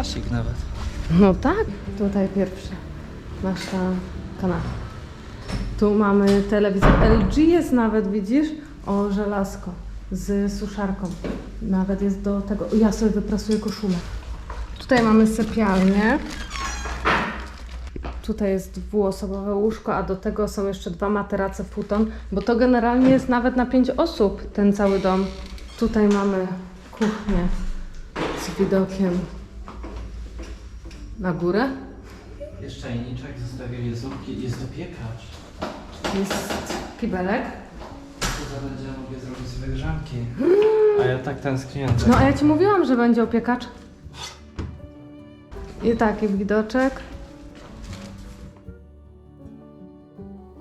zapasik nawet. No tak, tutaj pierwsza nasza kanapa. Tu mamy telewizor. LG jest nawet, widzisz? O, żelazko z suszarką. Nawet jest do tego. Ja sobie wyprasuję koszulę. Tutaj mamy sypialnię. Tutaj jest dwuosobowe łóżko, a do tego są jeszcze dwa materace futon, bo to generalnie jest nawet na pięć osób ten cały dom. Tutaj mamy kuchnię z widokiem na górę. Jest czajniczek, zostawili zupki, jest dopiekacz. Jest kibelek. Tu zaraz będzie mogę zrobić sobie grzanki. A ja tak tęskniłem. No a ja ci mówiłam, że będzie opiekacz. I taki widoczek.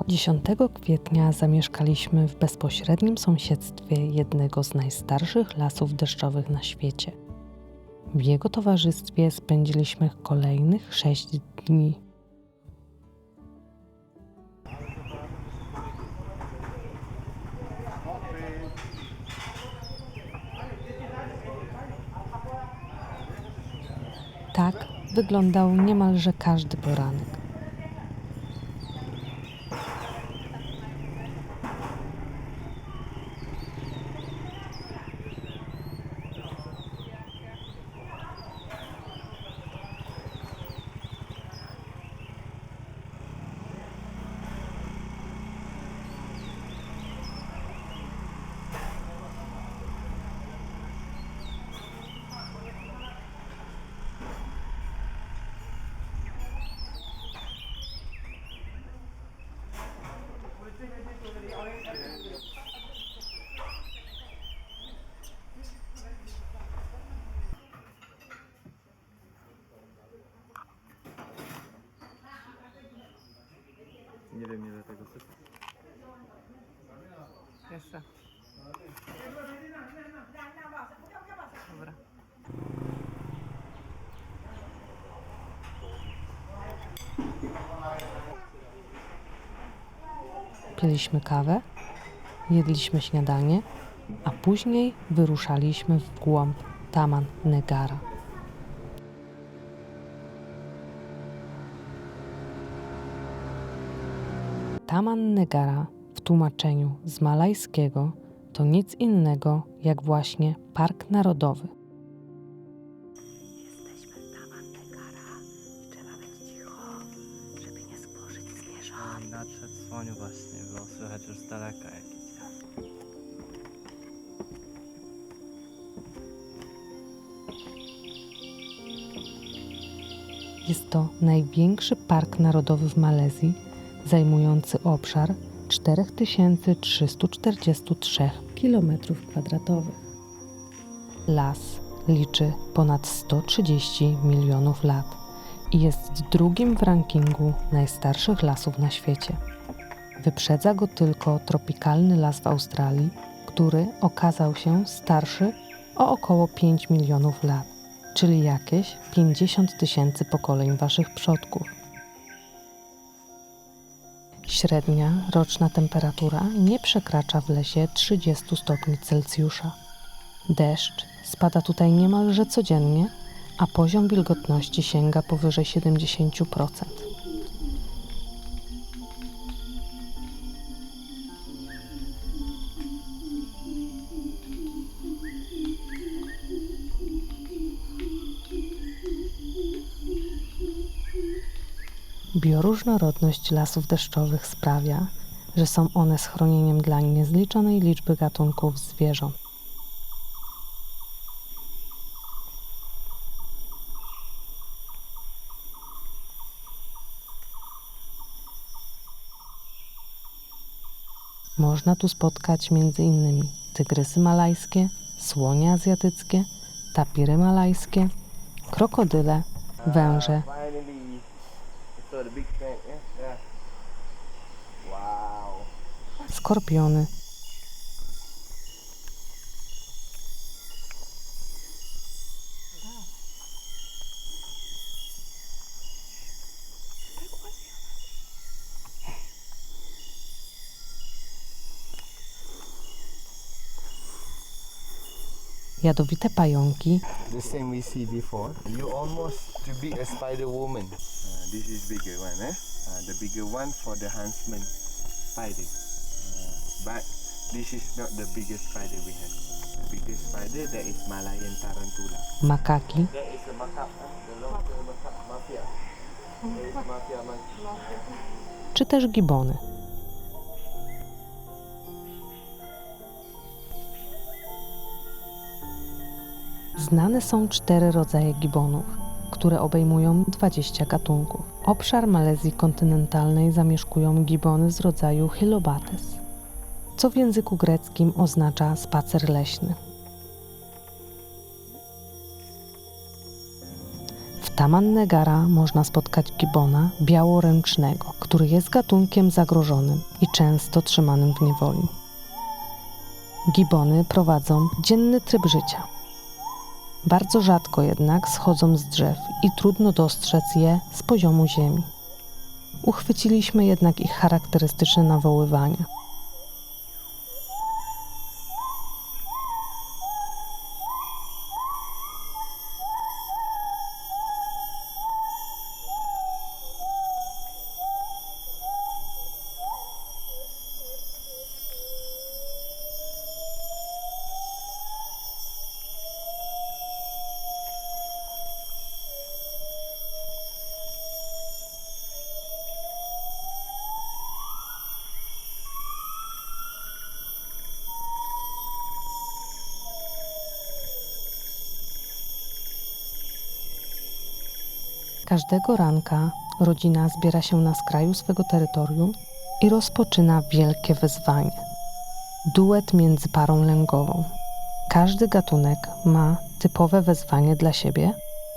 10 kwietnia zamieszkaliśmy w bezpośrednim sąsiedztwie jednego z najstarszych lasów deszczowych na świecie. W jego towarzystwie spędziliśmy kolejnych 6 dni. Tak wyglądał niemalże każdy poranek. Tego sypać. Jeszcze. Dobra. Piliśmy kawę, jedliśmy śniadanie, a później wyruszaliśmy w głąb Taman Negara. Taman Negara w tłumaczeniu z malajskiego to nic innego jak właśnie Park Narodowy. Nadszedł słoniu właśnie, było słychać już z daleka jak idzie. Jest to największy park narodowy w Malezji, zajmujący obszar 4343 km2. Las liczy ponad 130 milionów lat i jest drugim w rankingu najstarszych lasów na świecie. Wyprzedza go tylko tropikalny las w Australii, który okazał się starszy o około 5 milionów lat czyli jakieś 50 tysięcy pokoleń waszych przodków. Średnia roczna temperatura nie przekracza w lesie 30 stopni Celsjusza. Deszcz spada tutaj niemalże codziennie, a poziom wilgotności sięga powyżej 70%. Bioróżnorodność lasów deszczowych sprawia, że są one schronieniem dla niezliczonej liczby gatunków zwierząt. Można tu spotkać m.in. tygrysy malajskie, słonie azjatyckie, tapiry malajskie, krokodyle, węże, skorpiony, jadowite pająki, The same we see before. You almost to be a spider woman. Uh, this is bigger one, eh? Uh, the bigger one for the huntsman spider. Uh, but this is not the biggest spider we have. The biggest spider that is Malayan tarantula. makaki, That is a macaque, huh? the local macaque mafia. That is mafia monkey. czy też gibony. Znane są cztery rodzaje gibonów, które obejmują 20 gatunków. Obszar Malezji kontynentalnej zamieszkują gibony z rodzaju Hylobates, co w języku greckim oznacza spacer leśny. W Taman Negara można spotkać gibona białoręcznego, który jest gatunkiem zagrożonym i często trzymanym w niewoli. Gibony prowadzą dzienny tryb życia. Bardzo rzadko jednak schodzą z drzew i trudno dostrzec je z poziomu ziemi. Uchwyciliśmy jednak ich charakterystyczne nawoływania. Każdego ranka rodzina zbiera się na skraju swego terytorium i rozpoczyna wielkie wyzwanie. Duet między parą lęgową. Każdy gatunek ma typowe wezwanie dla siebie,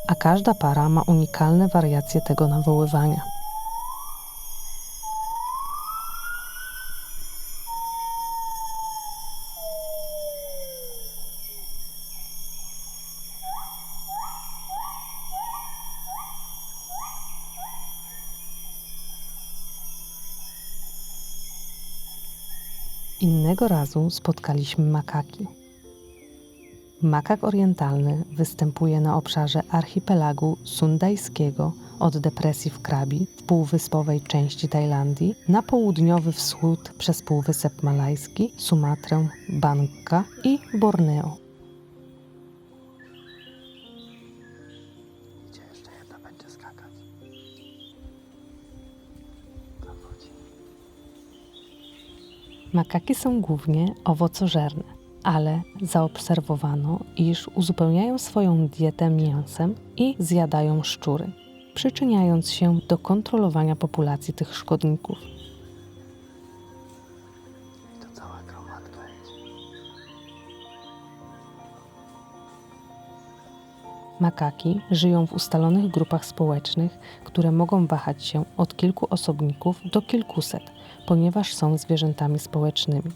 a każda para ma unikalne wariacje tego nawoływania. Innego razu spotkaliśmy makaki. Makak orientalny występuje na obszarze archipelagu sundajskiego od depresji w Krabi w półwyspowej części Tajlandii na południowy wschód przez Półwysep Malajski, Sumatrę, Bangka i Borneo. Makaki są głównie owocożerne, ale zaobserwowano, iż uzupełniają swoją dietę mięsem i zjadają szczury, przyczyniając się do kontrolowania populacji tych szkodników. Makaki żyją w ustalonych grupach społecznych, które mogą wahać się od kilku osobników do kilkuset, ponieważ są zwierzętami społecznymi.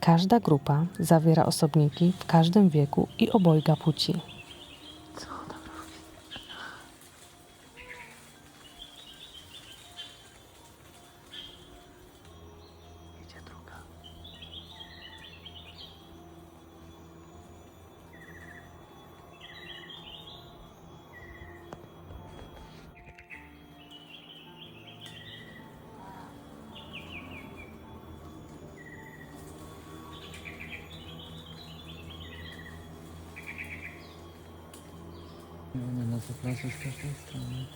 Każda grupa zawiera osobniki w każdym wieku i obojga płci. One nas oplazły z każdej strony.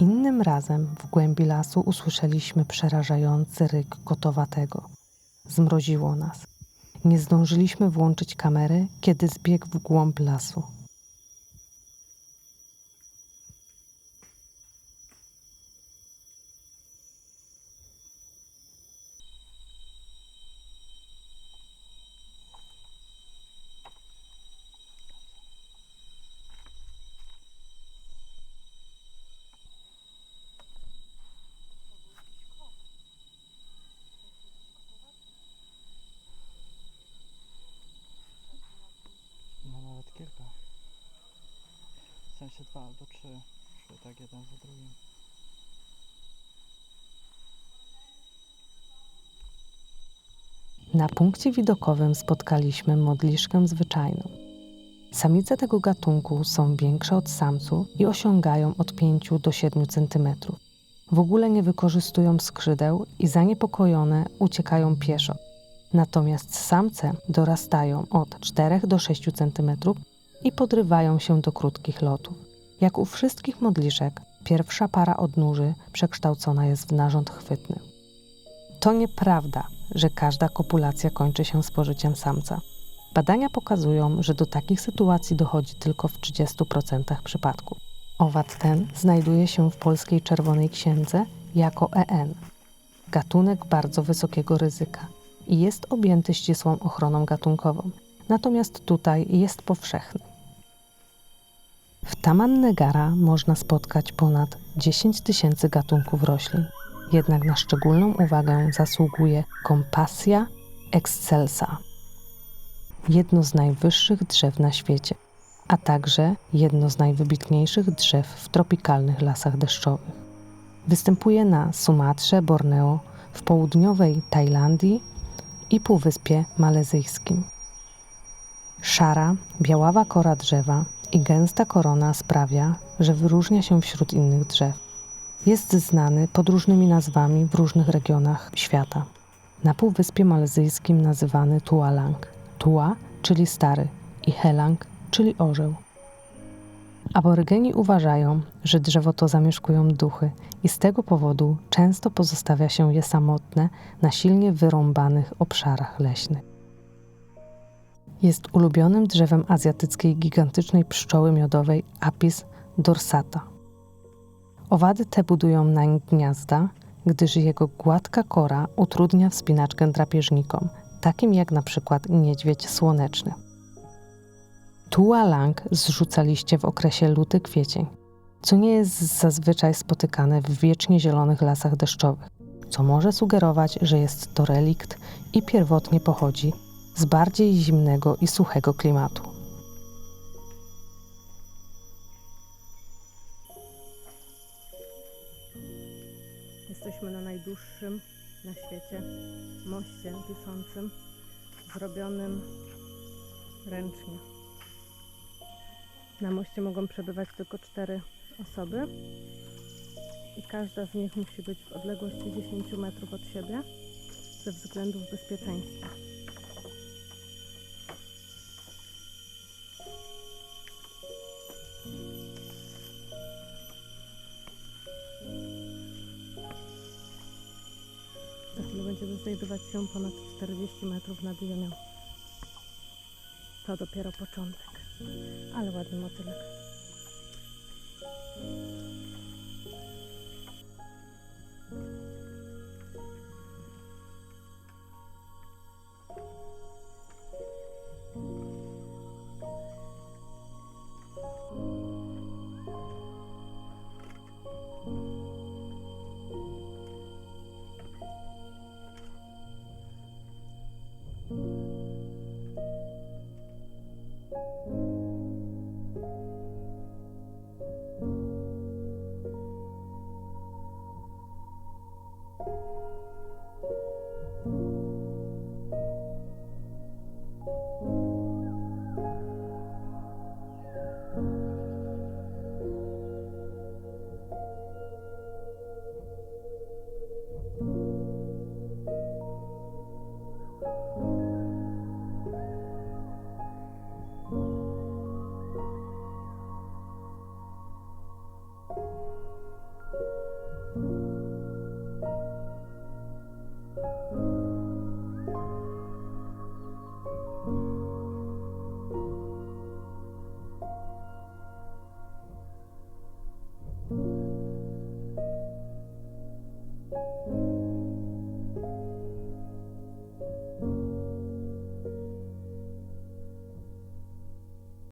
Innym razem w głębi lasu usłyszeliśmy przerażający ryk kotowatego. Zmroziło nas. Nie zdążyliśmy włączyć kamery, kiedy zbiegł w głąb lasu. No nawet kilka. Dwa albo trzy. Szły tak jeden za drugim. Na punkcie widokowym spotkaliśmy modliszkę zwyczajną. Samice tego gatunku są większe od samców i osiągają od 5 do 7 cm. W ogóle nie wykorzystują skrzydeł i zaniepokojone uciekają pieszo. Natomiast samce dorastają od 4 do 6 cm i podrywają się do krótkich lotów. Jak u wszystkich modliszek, pierwsza para odnóży przekształcona jest w narząd chwytny. To nieprawda, że każda kopulacja kończy się spożyciem samca. Badania pokazują, że do takich sytuacji dochodzi tylko w 30% przypadków. Owad ten znajduje się w polskiej Czerwonej Księdze jako EN, gatunek bardzo wysokiego ryzyka i jest objęty ścisłą ochroną gatunkową, natomiast tutaj jest powszechny. W Taman Negara można spotkać ponad 10 tysięcy gatunków roślin. Jednak na szczególną uwagę zasługuje Compassia excelsa, jedno z najwyższych drzew na świecie, a także jedno z najwybitniejszych drzew w tropikalnych lasach deszczowych. Występuje na Sumatrze, Borneo, w południowej Tajlandii i Półwyspie Malezyjskim. Szara, biaława kora drzewa i gęsta korona sprawia, że wyróżnia się wśród innych drzew. Jest znany pod różnymi nazwami w różnych regionach świata. Na Półwyspie Malezyjskim nazywany Tualang. Tua, czyli stary, i Helang, czyli orzeł. Aborygeni uważają, że drzewo to zamieszkują duchy i z tego powodu często pozostawia się je samotne na silnie wyrąbanych obszarach leśnych. Jest ulubionym drzewem azjatyckiej gigantycznej pszczoły miodowej Apis dorsata. Owady te budują nań gniazda, gdyż jego gładka kora utrudnia wspinaczkę drapieżnikom, takim jak na przykład niedźwiedź słoneczny. Tualang zrzuca liście w okresie luty-kwiecień, co nie jest zazwyczaj spotykane w wiecznie zielonych lasach deszczowych, co może sugerować, że jest to relikt i pierwotnie pochodzi z bardziej zimnego i suchego klimatu. Jesteśmy na najdłuższym na świecie moście wiszącym, zrobionym ręcznie. Na moście mogą przebywać tylko cztery osoby i każda z nich musi być w odległości 10 metrów od siebie ze względów bezpieczeństwa. Znajdować się ponad 40 metrów nad ziemią. To dopiero początek, ale ładny motylek.